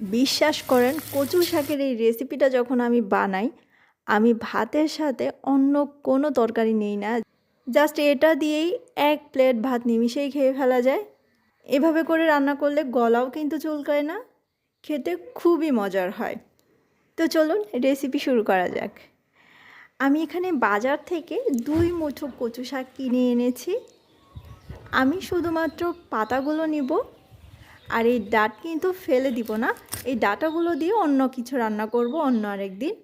বিশ্বাস করেন, কচু শাকের এই রেসিপিটা যখন আমি বানাই, আমি ভাতের সাথে অন্য কোনো তরকারি নেই না। জাস্ট এটা দিয়েই এক প্লেট ভাত নিমিশেই খেয়ে ফেলা যায়। এভাবে করে রান্না করলে গলাও কিন্তু চুলকায় না, খেতে খুবই মজার হয়। তো চলুন রেসিপি শুরু করা যাক। আমি এখানে বাজার থেকে দুই মুঠো কচু শাক কিনে এনেছি। আমি শুধুমাত্র পাতাগুলো নিব আর এই ডাট কিন্তু ফেলে দিব না। এই ডাটাগুলো দিয়ে অন্য কিছু রান্না করব অন্য আরেক দিন।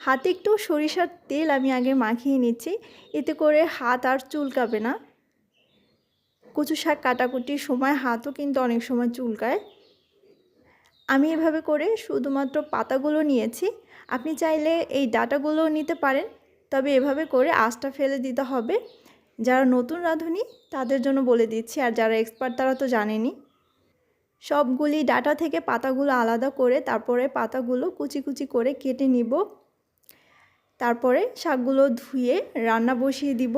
হাতে একটু সরিষার তেল আমি আগে মাখিয়ে নিচ্ছি। এতে করে হাত আর চুলকাবে না। কচু শাক কাটাকুটির সময় হাতও কিন্তু অনেক সময় চুলকায়। আমি এভাবে করে শুধুমাত্র পাতাগুলো নিয়েছি। আপনি চাইলে এই ডাটাগুলো নিতে পারেন, তবে এভাবে করে আঁচটা ফেলে দিতে হবে। যারা নতুন রাঁধুনি, তাদের জন্য বলে দিচ্ছি, আর যারা এক্সপার্ট তারা তো জানেনি সবগুলি ডাটা থেকে পাতাগুলো আলাদা করে তারপরে পাতাগুলো কুচি কুচি করে কেটে নিব। তারপরে শাকগুলো ধুয়ে রান্না বসিয়ে দিব।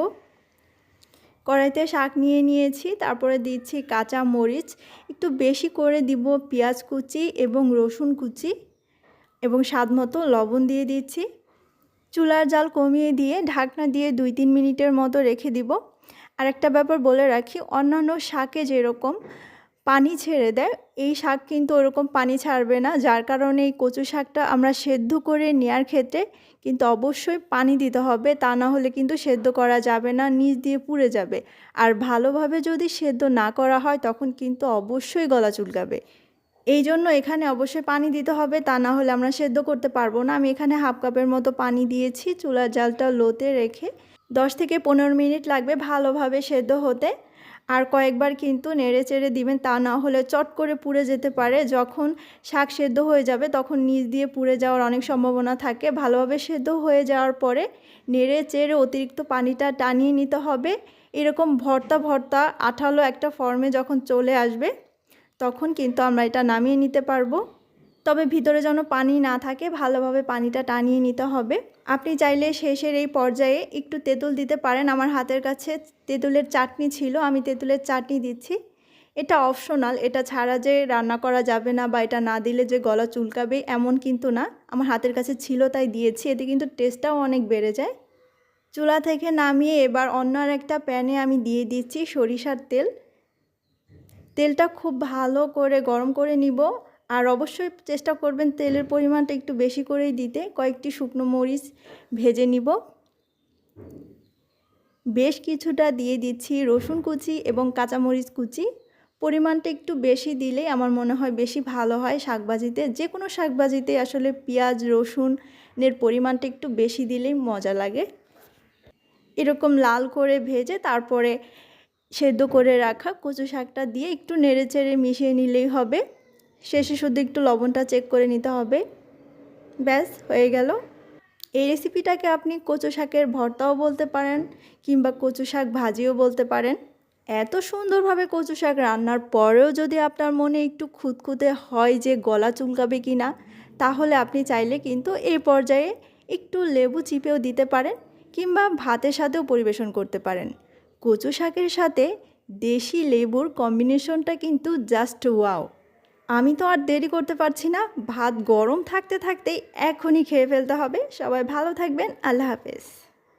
কড়াইতে শাক নিয়ে নিয়েছি, তারপরে দিচ্ছি কাঁচা মরিচ, একটু বেশি করে দিব পেঁয়াজ কুচি এবং রসুন কুচি এবং স্বাদ মতো লবণ দিয়ে দিচ্ছি। চুলার জাল কমিয়ে দিয়ে ঢাকনা দিয়ে দুই তিন মিনিটের মতো রেখে দিব। আর একটা ব্যাপার বলে রাখি, অন্যান্য শাকে যেরকম পানি ছেড়ে দেয়। এই শাক কিন্তু ওরকম পানি ছাড়বে না। যার কারণে এই কচু শাকটা আমরা সেদ্ধ করে নেওয়ার ক্ষেত্রে কিন্তু অবশ্যই পানি দিতে হবে। তা না হলে কিন্তু সেদ্ধ করা যাবে না, নিচ দিয়ে পুড়ে যাবে। আর ভালোভাবে যদি সেদ্ধ না করা হয় তখন কিন্তু অবশ্যই গলা চুলকাবে। এই জন্য এখানে অবশ্যই পানি দিতে হবে। তা না হলে আমরা সেদ্ধ করতে পারব না। আমি এখানে হাফ কাপের মতো পানি দিয়েছি। চুলার জালটা লোতে রেখে দশ থেকে পনেরো মিনিট লাগবে ভালোভাবে সেদ্ধ হতে। আর কয়েকবার কিন্তু নেড়ে চেড়ে দিবেন, তা না হলে চট করে পুড়ে যেতে পারে। যখন শাক সেদ্ধ হয়ে যাবে, তখন নিচ দিয়ে পুড়ে যাওয়ার অনেক সম্ভাবনা থাকে। ভালোভাবে সেদ্ধ হয়ে যাওয়ার পরে নেড়ে চেড়ে অতিরিক্ত পানিটা টানিয়ে নিতে হবে। এরকম ভর্তা ভর্তা আঠালো একটা ফর্মে যখন চলে আসবে, তখন কিন্তু আমরা এটা নামিয়ে নিতে পারব। তবে ভিতরে যেন পানি না থাকে, ভালোভাবে পানিটা টানিয়ে নিতে হবে। আপনি চাইলে শেষের এই পর্যায়ে একটু তেঁতুল দিতে পারেন। আমার হাতের কাছে তেঁতুলের চাটনি ছিল, আমি তেঁতুলের চাটনি দিচ্ছি। এটা অপশনাল, এটা ছাড়া যে রান্না করা যাবে না বা এটা না দিলে যে গলা চুলকাবে এমন কিন্তু না। আমার হাতের কাছে ছিল, তাই দিয়েছি। এতে কিন্তু টেস্টটাও অনেক বেড়ে যায়। চুলা থেকে নামিয়ে এবার অন্য আর একটা প্যানে আমি দিয়ে দিচ্ছি সরিষার তেল। তেলটা খুব ভালো করে গরম করে নিব। আর অবশ্যই চেষ্টা করবেন তেলের পরিমাণটা একটু বেশি করেই দিতে। কয়েকটি শুকনো মরিচ ভেজে নিব। বেশ কিছুটা দিয়ে দিচ্ছি রসুন কুচি এবং কাঁচামরিচ কুচি। পরিমাণটা একটু বেশি দিলেই আমার মনে হয় বেশি ভালো হয় শাকবাজিতে যে কোনো শাকবাজিতে আসলে পেঁয়াজ, রসুনের পরিমাণটা একটু বেশি দিলেই মজা লাগে। এরকম লাল করে ভেজে তারপরে সেদ্ধ করে রাখা কচু শাকটা দিয়ে একটু নেড়ে চেড়ে মিশিয়ে নিলেই হবে। শেষে শুধু একটু লবণটা চেক করে নিতে হবে। ব্যাস, হয়ে গেল। এই রেসিপিটাকে আপনি কচু শাকের ভর্তাও বলতে পারেন কিংবা কচু শাক ভাজিও বলতে পারেন। এত সুন্দরভাবে কচু শাক রান্নার পরেও যদি আপনার মনে একটু খুঁতখুঁতে হয় যে গলা চুলকাবে কি না তাহলে আপনি চাইলে কিন্তু এই পর্যায়ে একটু লেবু চিপেও দিতে পারেন কিংবা ভাতের সাথেও পরিবেশন করতে পারেন। কচু শাকের সাথে দেশি লেবুর কম্বিনেশনটা কিন্তু জাস্ট ওয়াও আমি তো আর দেরি করতে পারছি না। ভাত গরম থাকতে থাকতেই এখনই খেয়ে ফেলতে হবে। সবাই ভালো থাকবেন। আল্লাহ হাফেজ।